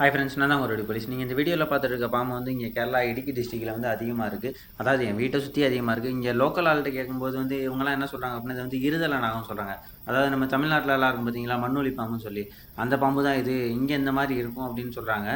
Hi friends நான் தான் ஒரு போலீஸ். நீங்கள் இந்த வீடியோவில் பார்த்துட்டு இருக்க பாம்பு வந்து இங்கே கேரளா இடுக்கி டிஸ்ட்ரிக்டில் வந்து அதிகமாக இருக்குது அதாவது என் வீட்டை சுற்றி அதிகமாக இருக்குது இங்கே லோக்கல் ஆள்கிட்ட கேட்கும்போது வந்து இவங்கலாம் என்ன சொல்கிறாங்க அப்படின்னா இது வந்து இருதலை நாகம் சொல்கிறாங்க அதாவது நம்ம தமிழ்நாட்டில் எல்லாம் இருக்கும் பார்த்தீங்களா மண்ணொலி பாம்புன்னு சொல்லி. அந்த பாம்பு தான் இது. இங்கே இந்த மாதிரி இருக்கும் அப்படின்னு சொல்கிறாங்க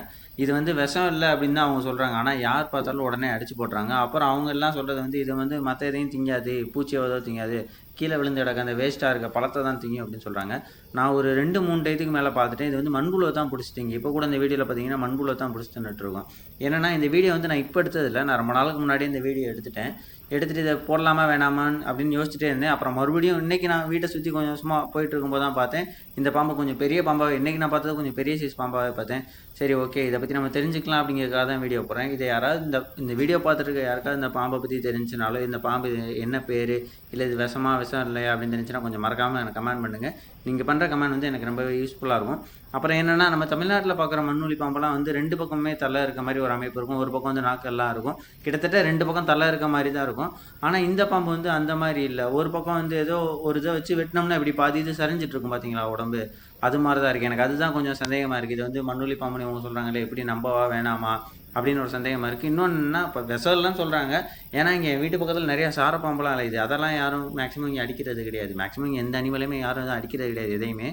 இது வந்து விஷம் இல்லை அப்படின்னு தான் அவங்க சொல்கிறாங்க ஆனால் யார் பார்த்தாலும் உடனே அடிச்சு போடுறாங்க அப்புறம் அவங்க எல்லாம் சொல்கிறது வந்து இது வந்து மற்ற எதையும் திங்காது. பூச்சி எதோ திங்காது. கீழே விழுந்து கிடக்க அந்த வேஸ்ட்டாக இருக்க பழத்தை தான் திங்கும் அப்படின்னு சொல்கிறாங்க நான் ஒரு ரெண்டு மூணு டயத்துக்கு மேலே பார்த்துட்டேன். இது வந்து மண்புழுவை தான் பிடிச்சிட்டிங்க. இப்போ கூட இந்த வீடியோவில் பார்த்தீங்கன்னா மண்புழுவை தான் பிடிச்சி நட்டுருக்கோம் ஏன்னா இந்த வீடியோ வந்து நான் இப்போ எடுத்ததில்லை. நான் ரொம்ப நாளுக்கு முன்னாடி இந்த வீடியோ எடுத்துட்டேன். எடுத்துகிட்டு இதை போடலாமா வேணாமான்னு அப்படின்னு யோசிச்சுட்டே இருந்தேன். அப்புறம் மறுபடியும் இன்றைக்கி நான் வீட்டை சுற்றி கொஞ்சம் சும்மா போயிட்டு இருக்கும்போது தான் பார்த்தேன். இந்த பாம்பை கொஞ்சம் பெரிய பாம்பாக இன்றைக்கி நான் பார்த்தது கொஞ்சம் பெரிய சைஸ் பாம்பாகவே பார்த்தேன். சரி ஓகே இதை பற்றி நம்ம தெரிஞ்சுக்கலாம் அப்படிங்கிறதுக்காக தான் வீடியோ போடுறேன். இதை யாராவது இந்த இந்த வீடியோ பார்த்துருக்க யாருக்காவது இந்த பாம்பை பற்றி தெரிஞ்சுனாலோ இந்த பாம்பு என்ன பேர் இல்லை இது விஷமா விஷம் இல்லையா அப்படின்னு தெரிஞ்சுன்னா கொஞ்சம் மறக்காமல் எனக்கு கமெண்ட் பண்ணுங்கள் நீங்கள் பண்ணுற கமெண்ட் வந்து எனக்கு ரொம்பவே யூஸ்ஃபுல்லாக இருக்கும். அப்புறம் என்னென்னா நம்ம தமிழ்நாட்டில் பார்க்குற மண்ணுளி பாம்பெல்லாம் வந்து ரெண்டு பக்கமே தலை இருக்க மாதிரி ஒரு அமைப்பு இருக்கும். ஒரு பக்கம் வந்து நாக்கெல்லாம் இருக்கும். கிட்டத்தட்ட ரெண்டு பக்கம் தலை இருக்க மாதிரி தான் இருக்கும். ஆனால் இந்த பாம்பு வந்து அந்த மாதிரி இல்லை. ஒரு பக்கம் வந்து ஏதோ ஒரு இதை வச்சு வெட்டினோம்னா இப்படி பாதி இது சரிஞ்சிட்டு இருக்கும் பார்த்தீங்களா உடம்பு? அது மாதிரி தான் இருக்குது எனக்கு அதுதான் கொஞ்சம் சந்தேகமாக இருக்குது இது வந்து மண்ணுளி பாம்புன்னு இவங்க சொல்கிறாங்களே எப்படி நம்பவா வேணாமா? அப்படின்னு ஒரு சந்தேகமாக இருக்குது இன்னொன்று என்ன இப்போ விசல்லாம் சொல்கிறாங்க ஏன்னா இங்கே வீட்டு பக்கத்தில் நிறைய சாரப்பாம்பெலாம் பாம்பெல்லாம் அலையுது அதெல்லாம் யாரும் மேக்ஸிமம் இங்கே அடிக்கிறது கிடையாது. மேக்ஸிமம் இங்கே எந்த அனிமலையுமே யாரும் எதுவும் அடிக்கிறது கிடையாது எதையுமே.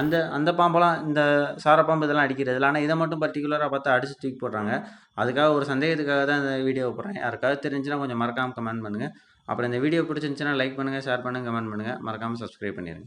அந்த அந்த பாம்பெல்லாம் இந்த சாரப்பாம்பு இதெல்லாம் அடிக்கிறது இல்லை. ஆனால் இதை மட்டும் பர்டிகுலராக பார்த்து அடிச்சு தூக்கி போடுறாங்க. அதுக்காக ஒரு சந்தேகத்துக்காக தான் இந்த வீடியோ போடுறேன். யாருக்காவது தெரிஞ்சுன்னா கொஞ்சம் மறக்காமல் கமெண்ட் பண்ணுங்கள் அப்புறம் இந்த வீடியோ பிடிச்சிருந்துச்சுன்னா லைக் பண்ணுங்கள் ஷேர் பண்ணுங்கள் கமெண்ட் பண்ணுங்கள் மறக்காமல் சப்ஸ்கிரைப் பண்ணிடுங்க